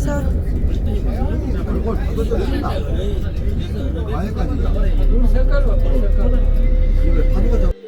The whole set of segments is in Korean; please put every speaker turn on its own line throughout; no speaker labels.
버섯 그걸
받아줬다 과일까지
이걸
받아가자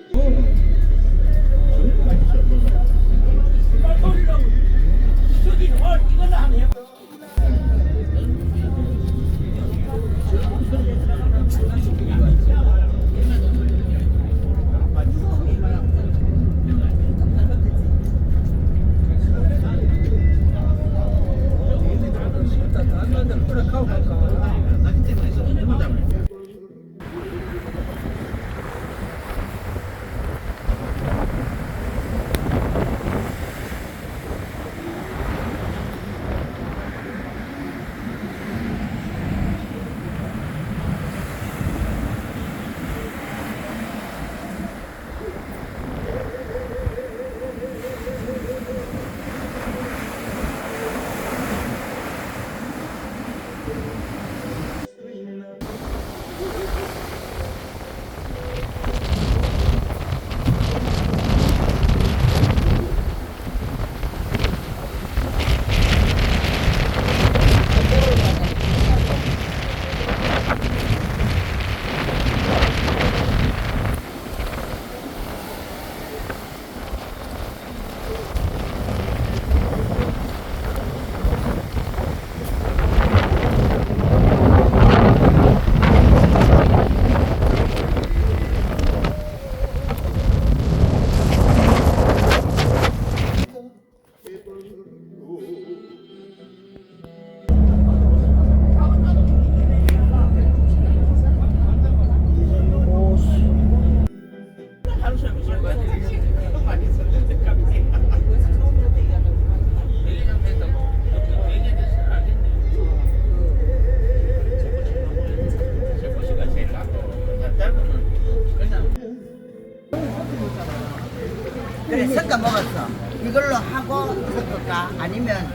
먹었어. 이걸로 하고 섞을까? 아니면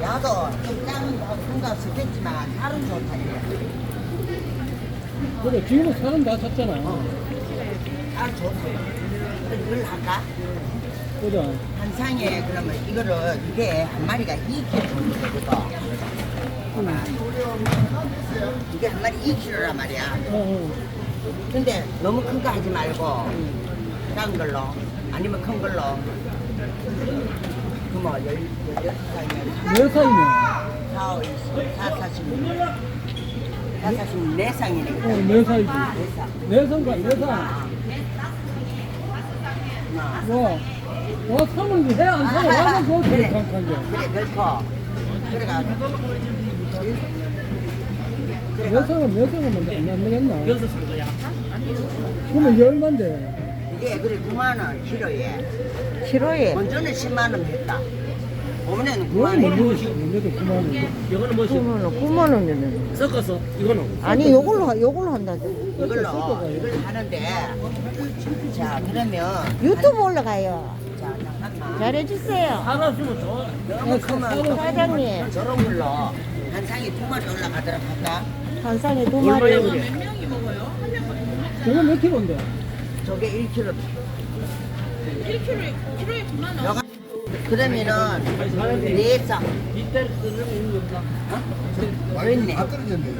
야도 좀 작은 거 큰거 섞겠지만 살은 좋다 이래.
그래, 지금은 사람 다 샀잖아.
살 좋다. 그래 이걸 할까?
그죠?
한 상에 그러면 이거를 이게 한 마리가 2kg 정도 되거든. 이게 한 마리 2kg란 말이야.
어, 어.
근데 너무 큰 거 하지 말고 작은 걸로 아니면 큰 걸로 그뭐 열, 열여섯 상이면
몇 살이면?
4, 5, 20, 4, 46 4, 46, 4쌍이네
어, 몇 살이지?
4쌍
네 살과 네 살. 와, 와, 사면 해, 안 사면 와서 그거
그래.
제일 강한 게.
그래 그래가
몇 살은 몇 살은 먼저 안 되겠나? 여섯 살 거야. 그러면 열만데.
이게 그래 9만 원 키로에
키로에
먼저는 10만 원 했다 어머니는 9만
그거는
원.
이거는 뭐지?
9만 원, 9만 원이네.
섞어서 이거는
아니 요걸로 하- 요걸로 한다고.
이걸로 이걸 하는데 자 그러면
유튜브 올라가요.
자 잠깐만
잘해주세요.
하나 주면 줘.
너무 크면
사장님
저런 걸로 한 상에 두 마리 올라가도록 할까?
한 상에 두 마리.
저거 몇 킬로인데?
저게 1kg. 1kg에 9만 원. 그러면은 네 쌍.
이때를 쓰는 있는 건가?
더 있네.
다 떨어졌네요.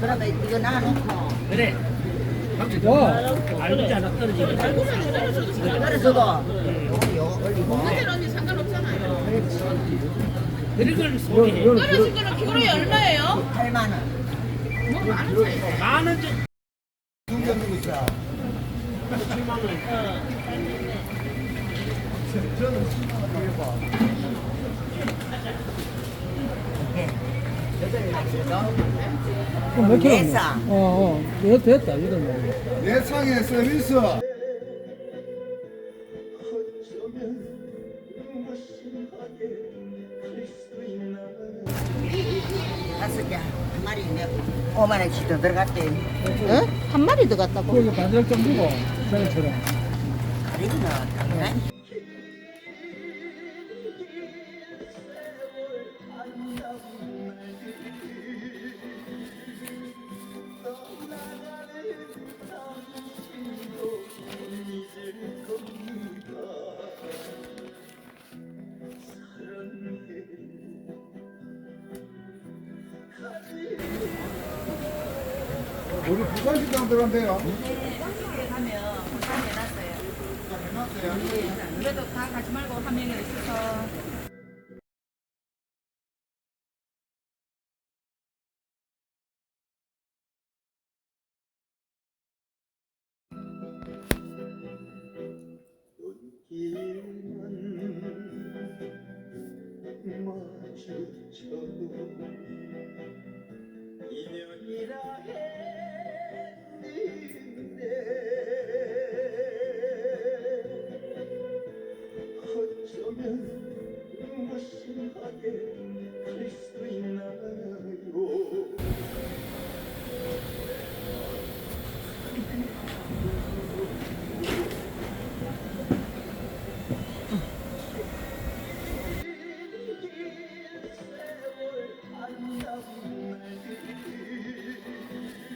그러면 이거 놔놓고
그래.
와,
알지 않아 떨어지게.
그래서도 요거 요거 올리고.
그걸 소개해.
떨어진 거는 키로에 얼마예요?
8만 원.
만원 줘.
이
그럼 몇 킬로?
네 쌍.
어, 어. 이거 됐다, 이거는.
내 상의 서비스.
다섯 개한 마리 내 5만 원씩 더 들어갔대.
어? 한 마리 더 갔다고?
그거 반절 좀 주고, 저처럼.
가리기는 당연히.
우리 부산 식당 들어간대요.
네, 가면 부산 해놨어요.
해놨어요.
그래도 다 가지 말고 한 명이 있어서.
길 Yeah.